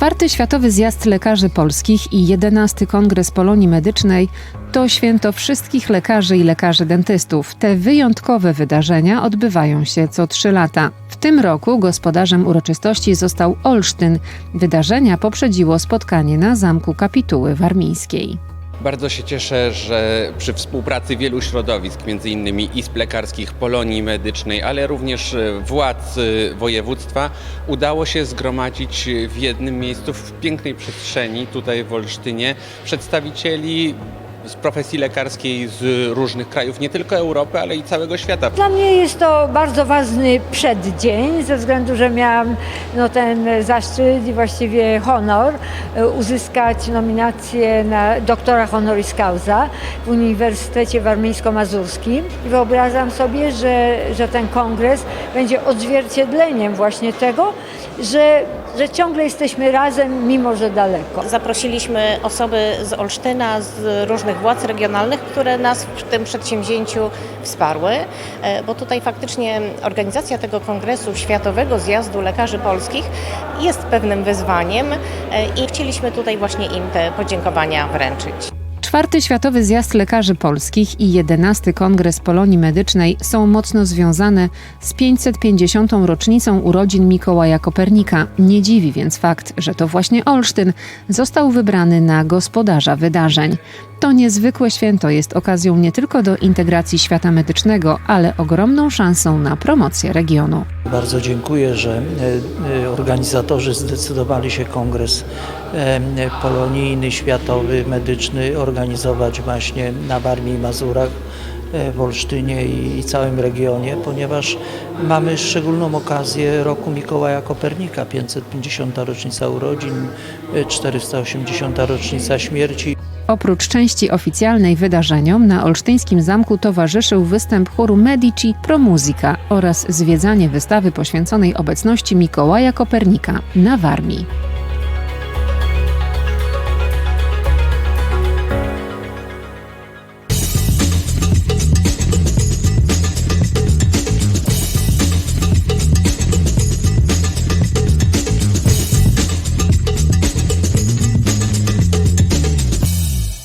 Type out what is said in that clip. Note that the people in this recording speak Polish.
Czwarty Światowy Zjazd Lekarzy Polskich i jedenasty Kongres Polonii Medycznej to święto wszystkich lekarzy i lekarzy dentystów. Te wyjątkowe wydarzenia odbywają się co trzy lata. W tym roku gospodarzem uroczystości został Olsztyn. Wydarzenia poprzedziło spotkanie na Zamku Kapituły Warmińskiej. Bardzo się cieszę, że przy współpracy wielu środowisk, innymi izb lekarskich, Polonii Medycznej, ale również e, władz e, województwa, udało się zgromadzić w jednym miejscu, w pięknej przestrzeni, tutaj w Olsztynie, przedstawicieli z profesji lekarskiej z różnych krajów, nie tylko Europy, ale i całego świata. Dla mnie jest to bardzo ważny przeddzień, ze względu, że miałam no, ten zaszczyt i właściwie honor e, uzyskać nominację na doktora honoris causa w Uniwersytecie Warmińsko-Mazurskim. I wyobrażam sobie, że, że ten kongres będzie odzwierciedleniem właśnie tego, że, że ciągle jesteśmy razem, mimo że daleko. Zaprosiliśmy osoby z Olsztyna, z różnych władz regionalnych, które nas w tym przedsięwzięciu wsparły, e, bo tutaj faktycznie organizacja tego kongresu Światowego Zjazdu Lekarzy Polskich jest pewnym wyzwaniem e, i chcieliśmy tutaj właśnie im te podziękowania wręczyć. Czwarty Światowy Zjazd Lekarzy Polskich i jedenasty Kongres Polonii Medycznej są mocno związane z 550. rocznicą urodzin Mikołaja Kopernika. Nie dziwi więc fakt, że to właśnie Olsztyn został wybrany na gospodarza wydarzeń. To niezwykłe święto jest okazją nie tylko do integracji świata medycznego, ale ogromną szansą na promocję regionu. Bardzo dziękuję, że e, organizatorzy zdecydowali się kongres e, polonijny, światowy, medyczny organizować właśnie na Warmii i Mazurach, e, w Olsztynie i całym regionie, ponieważ mamy szczególną okazję roku Mikołaja Kopernika, 550. rocznica urodzin, e, 480. rocznica śmierci. Oprócz części oficjalnej wydarzeniom na Olsztyńskim Zamku towarzyszył występ chóru Medici Pro Musica oraz zwiedzanie wystawy poświęconej obecności Mikołaja Kopernika na Warmii.